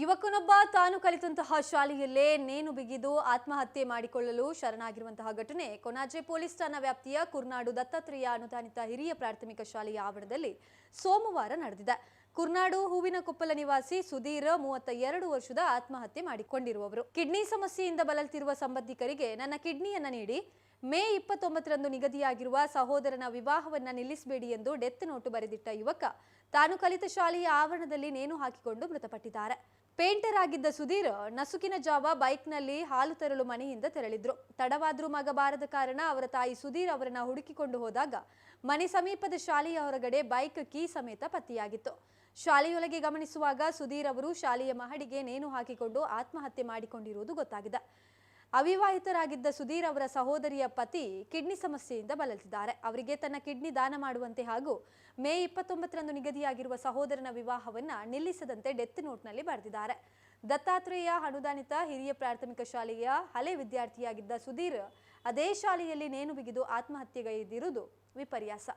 ಯುವಕನೊಬ್ಬ ತಾನು ಕಲಿತಂತಹ ಶಾಲೆಯಲ್ಲೇ ನೇಣು ಬಿಗಿದು ಆತ್ಮಹತ್ಯೆ ಮಾಡಿಕೊಳ್ಳಲು ಶರಣಾಗಿರುವಂತಹ ಘಟನೆ. ಕೊನಾಜೆ ಪೊಲೀಸ್ ಠಾಣಾ ವ್ಯಾಪ್ತಿಯ ಕುರ್ನಾಡು ದತ್ತಾತ್ರೇಯ ಅನುದಾನಿತ ಹಿರಿಯ ಪ್ರಾಥಮಿಕ ಶಾಲೆಯ ಆವರಣದಲ್ಲಿ ಸೋಮವಾರ ನಡೆದಿದೆ. ಕುರ್ನಾಡು ಹೂವಿನ ಕೊಪ್ಪಲ ನಿವಾಸಿ ಸುಧೀರ್ ಮೂವತ್ತ ಎರಡು ವರ್ಷದ ಆತ್ಮಹತ್ಯೆ ಮಾಡಿಕೊಂಡಿರುವವರು. ಕಿಡ್ನಿ ಸಮಸ್ಯೆಯಿಂದ ಬಳಲ್ತಿರುವ ಸಂಬಂಧಿಕರಿಗೆ ನನ್ನ ಕಿಡ್ನಿಯನ್ನ ನೀಡಿ, ಮೇ ಇಪ್ಪತ್ತೊಂಬತ್ತರಂದು ನಿಗದಿಯಾಗಿರುವ ಸಹೋದರನ ವಿವಾಹವನ್ನ ನಿಲ್ಲಿಸಬೇಡಿ ಎಂದು ಡೆತ್ ನೋಟು ಬರೆದಿಟ್ಟ ಯುವಕ ತಾನು ಕಲಿತ ಶಾಲೆಯ ಆವರಣದಲ್ಲಿ ನೇಣು ಹಾಕಿಕೊಂಡು ಮೃತಪಟ್ಟಿದ್ದಾರೆ. ಪೇಂಟರ್ ಆಗಿದ್ದ ಸುಧೀರ್ ನಸುಕಿನ ಜಾವ ಬೈಕ್ನಲ್ಲಿ ಹಾಲು ತರಲು ಮನೆಯಿಂದ ತೆರಳಿದ್ರು. ತಡವಾದ್ರೂ ಮಗ ಬಾರದ ಕಾರಣ ಅವರ ತಾಯಿ ಸುಧೀರ್ ಅವರನ್ನ ಹುಡುಕಿಕೊಂಡು ಹೋದಾಗ ಮನೆ ಸಮೀಪದ ಶಾಲೆಯ ಹೊರಗಡೆ ಬೈಕ್ ಕೀ ಸಮೇತ ಪತ್ತೆಯಾಗಿತ್ತು. ಶಾಲೆಯೊಳಗೆ ಗಮನಿಸುವಾಗ ಸುಧೀರ್ ಅವರು ಶಾಲೆಯ ಮಹಡಿಗೆ ನೇಣು ಹಾಕಿಕೊಂಡು ಆತ್ಮಹತ್ಯೆ ಮಾಡಿಕೊಂಡಿರುವುದು ಗೊತ್ತಾಗಿದೆ. ಅವಿವಾಹಿತರಾಗಿದ್ದ ಸುಧೀರ್ ಅವರ ಸಹೋದರಿಯ ಪತಿ ಕಿಡ್ನಿ ಸಮಸ್ಯೆಯಿಂದ ಬಳಲ್ತಿದ್ದಾರೆ ಅವರಿಗೆ ತನ್ನ ಕಿಡ್ನಿ ದಾನ ಮಾಡುವಂತೆ ಹಾಗೂ ಮೇ ಇಪ್ಪತ್ತೊಂಬತ್ತರಂದು ನಿಗದಿಯಾಗಿರುವ ಸಹೋದರನ ವಿವಾಹವನ್ನ ನಿಲ್ಲಿಸದಂತೆ ಡೆತ್ ನೋಟ್ನಲ್ಲಿ ಬರೆದಿದ್ದಾರೆ. ದತ್ತಾತ್ರೇಯ ಅನುದಾನಿತ ಹಿರಿಯ ಪ್ರಾಥಮಿಕ ಶಾಲೆಯ ಹಳೆ ವಿದ್ಯಾರ್ಥಿಯಾಗಿದ್ದ ಸುಧೀರ್ ಅದೇ ಶಾಲೆಯಲ್ಲಿ ನೇಣು ಬಿಗಿದು ಆತ್ಮಹತ್ಯೆಗೈದಿರುವುದು ವಿಪರ್ಯಾಸ.